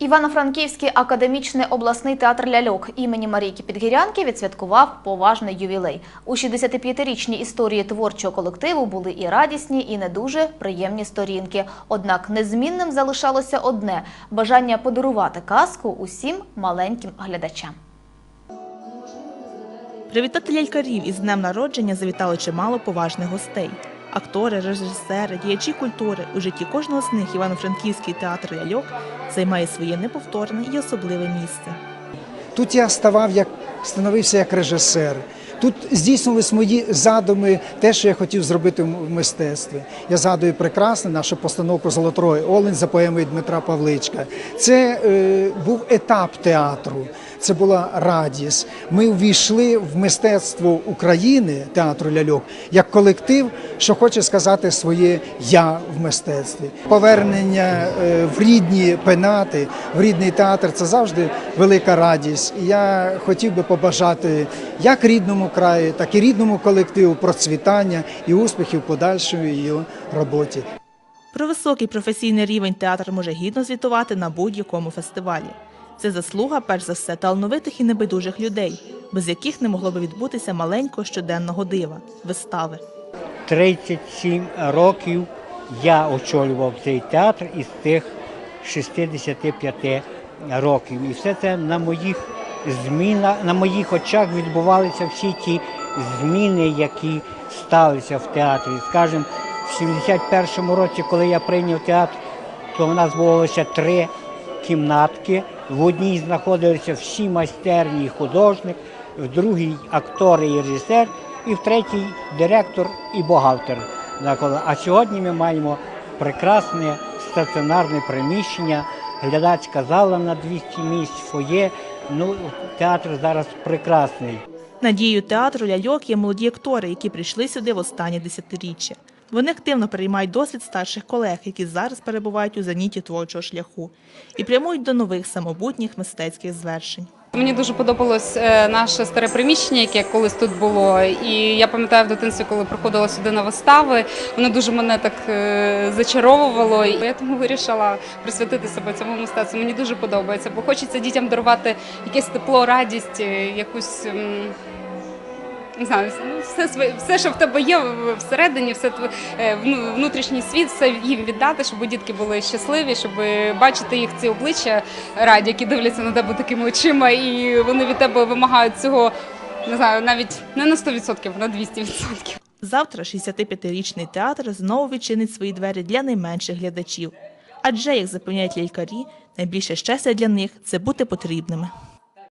Івано-Франківський академічний обласний театр ляльок імені Марійки Підгірянки відсвяткував поважний ювілей. У 65-річній історії творчого колективу були і радісні, і не дуже приємні сторінки. Однак незмінним залишалося одне бажання подарувати казку усім маленьким глядачам. Привітати лялькарів із днем народження завітало чимало поважних гостей. Актори, режисери, діячі культури. У житті кожного з них Івано-Франківський театр ляльок займає своє неповторне і особливе місце. Тут я ставав як становився як режисер. Тут здійснились мої задуми, те, що я хотів зробити в мистецтві. Я згадую прекрасно нашу постановку Золотрой Олень за поемою Дмитра Павличка. Це е, був етап театру. Це була радість. Ми увійшли в мистецтво України театру ляльок як колектив, що хоче сказати своє я в мистецтві. Повернення е, в рідні пенати, в рідний театр це завжди велика радість. І я хотів би побажати як рідному краю, так і рідному колективу процвітання і успіхів подальшої її роботі. Про високий професійний рівень театр може гідно звітувати на будь-якому фестивалі. Це заслуга, перш за все, талановитих і небайдужих людей, без яких не могло би відбутися маленького щоденного дива вистави. 37 років я очолював цей театр із тих 65 років. І все це на моїх змінах, на моїх очах відбувалися всі ті зміни, які сталися в театрі. Скажімо, в 71-му році, коли я прийняв театр, то в нас було лише три кімнатки. В одній знаходилися всі майстерні художник, в другій актори і режисер, і в третій директор і бухгалтер. А сьогодні ми маємо прекрасне стаціонарне приміщення, глядацька зала на 200 місць, фоє. Ну, театр зараз прекрасний. Надією театру ляльок є молоді актори, які прийшли сюди в останнє десятиріччя. Вони активно переймають досвід старших колег, які зараз перебувають у зеніті творчого шляху, і прямують до нових самобутніх мистецьких звершень. Мені дуже подобалось е, наше старе приміщення, яке колись тут було. І я пам'ятаю в дитинстві, коли приходила сюди на вистави, воно дуже мене так е, зачаровувало. І я тому вирішила присвятити себе цьому мистецтву. Мені дуже подобається, бо хочеться дітям дарувати якесь тепло, радість, е, якусь. Не знаю, все своє, все, що в тебе є всередині, все е, внутрішній світ, все їм віддати, щоб дітки були щасливі, щоб бачити їх ці обличчя раді, які дивляться на тебе такими очима, і вони від тебе вимагають цього, не знаю, навіть не на 100%, на 200%. Завтра 65-річний театр знову відчинить свої двері для найменших глядачів. Адже, як запевняють лялькарі, найбільше щастя для них це бути потрібними.